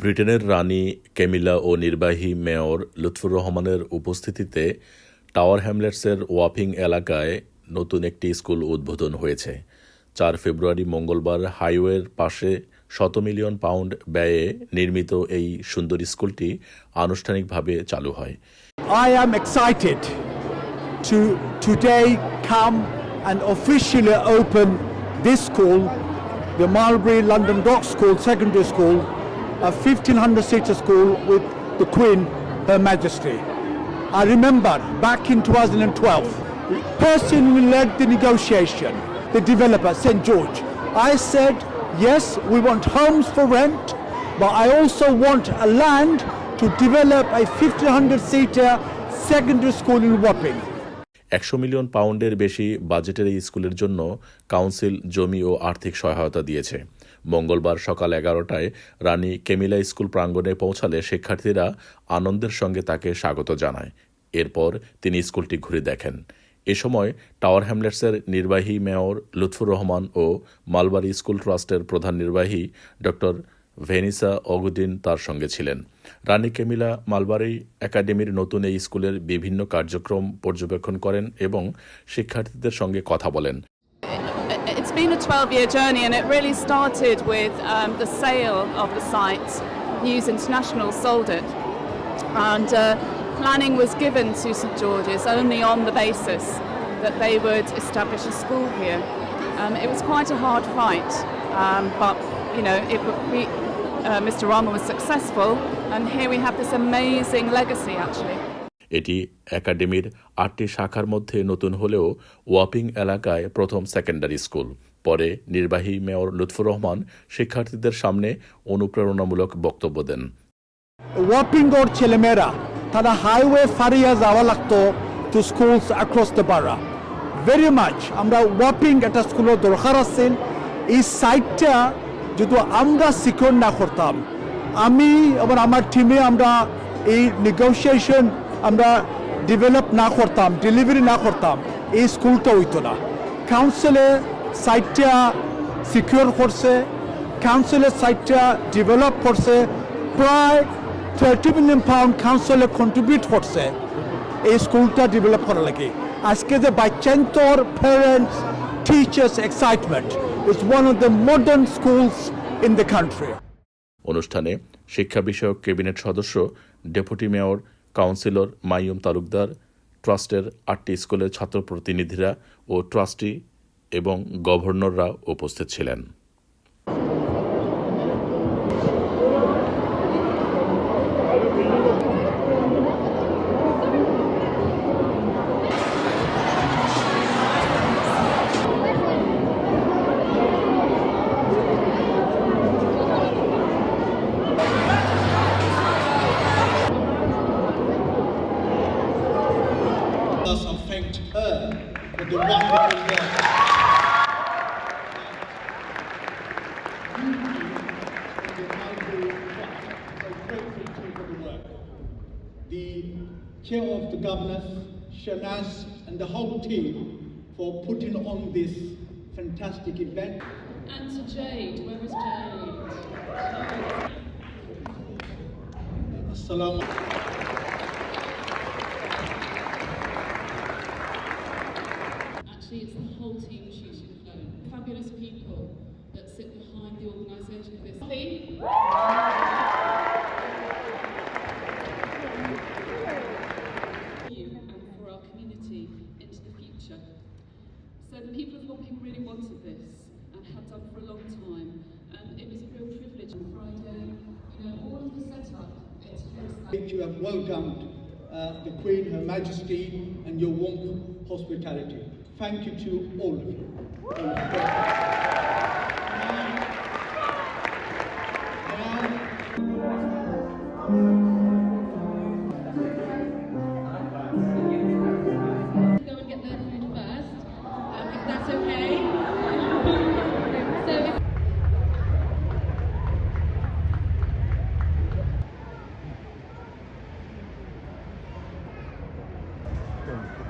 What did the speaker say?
ব্রিটেনের রানী ক্যামিলা ও নির্বাহী মেয়র লুৎফুর রহমানের উপস্থিতিতে টাওয়ার হ্যামলেটসের ওয়াপিং এলাকায় নতুন একটি স্কুল উদ্বোধন হয়েছে। চার ফেব্রুয়ারি মঙ্গলবার হাইওয়ের পাশে শত মিলিয়ন পাউন্ড ব্যয়ে নির্মিত এই সুন্দর স্কুলটি আনুষ্ঠানিকভাবে চালু হয়। Today come and officially open this school, the Marlbury London Dock School Secondary School, a 1500 seater school with the Queen, Her Majesty. I remember back in 2012, the person who led the negotiation, the developer, St. George, I said, yes, we want homes for rent, but I also want a land to develop a 1500 seater secondary school in Wapping. একশো million পাউন্ডের বেশি বাজেটের এই স্কুলের জন্য council জমি ও আর্থিক সহায়তা দিয়েছে মঙ্গলবার সকাল এগারোটায় রানী কেমিলা স্কুল প্রাঙ্গণে পৌঁছালে শিক্ষার্থীরা আনন্দের সঙ্গে তাকে স্বাগত জানায়। এরপর তিনি স্কুলটি ঘুরে দেখেন। এ সময় টাওয়ার হ্যামলেটসের নির্বাহী মেয়র লুৎফুর রহমান ও মালবারি স্কুল ট্রাস্টের প্রধান নির্বাহী ডক্টর ভেনিসা অগুদিন তার সঙ্গে ছিলেন। রানী কেমিলা মালবারি একাডেমির নতুন এই স্কুলের বিভিন্ন কার্যক্রম পর্যবেক্ষণ করেন এবং শিক্ষার্থীদের সঙ্গে কথা বলেন। It's been a 12 year journey and it really started with um, the sale of the site. News International sold it. And uh, planning was given to St George's only on the basis that they would establish a school here. Um, it was quite a hard fight, um, but you know, it, we, uh, Mr. Rama was successful, and here we have this amazing legacy actually. এটি একাডেমির আটটি শাখার মধ্যে নতুন হলেও warping এলাকায় প্রথম secondary school. পরে নির্বাহী মেয়র লুৎফুর রহমান শিক্ষার্থীদের সামনে অনুপ্রেরণামূলক বক্তব্য দেন। ওয়াপিং ওর ছেলেমেয়েরা, তারা হাইওয়ে ফারিয়া যাওয়া লাগতো to schools the borough very much আমরা ওয়াপিং একটা স্কুলের দরকার আছে। এই সাইটটা যদি আমরা সিকিউর না করতাম, আমি এবং আমার টিমে আমরা এই নেগোসিয়েশন আমরা ডেভেলপ না করতাম ডেলিভারি না করতাম, এই স্কুলটা হইতো না। কাউন্সিলে সাইটটা সিকিউর করছে কাউন্সিলের সাইটটা ডেভেলপ করছে, প্রায় থার্টি মিলিয়ন পাউন্ড কাউন্সিলে কন্ট্রিবিউট করছে এই স্কুলটা ডেভেলপ করা লাগে। আজকে যে বাচ্চান্তর parents teachers excitement is one of the modern schools in the country অনুষ্ঠানে শিক্ষা বিষয়ক ক্যাবিনেট সদস্য deputy mayor councillor Maium Talukdar ট্রাস্টের আটটি স্কুলের ছাত্র প্রতিনিধিরা ও ট্রাস্টি এবং গভর্নররা উপস্থিত ছিলেন। For the wonderful work. The chair of the governors, Shanaz, and the whole team for putting on this fantastic event. And to Jade, where is Jade? Assalamu Actually, it's the whole team she should have known. Fabulous people that sit behind the organisation of this. Lee? You and for our community into the future. So the people of Wapping really wanted this and had done for a long time. And it was a real privilege on Friday. You know, all of the setup, just that. You have welcomed uh, the Queen, Her Majesty, and your warm hospitality. Thank you to all of you. Welcome.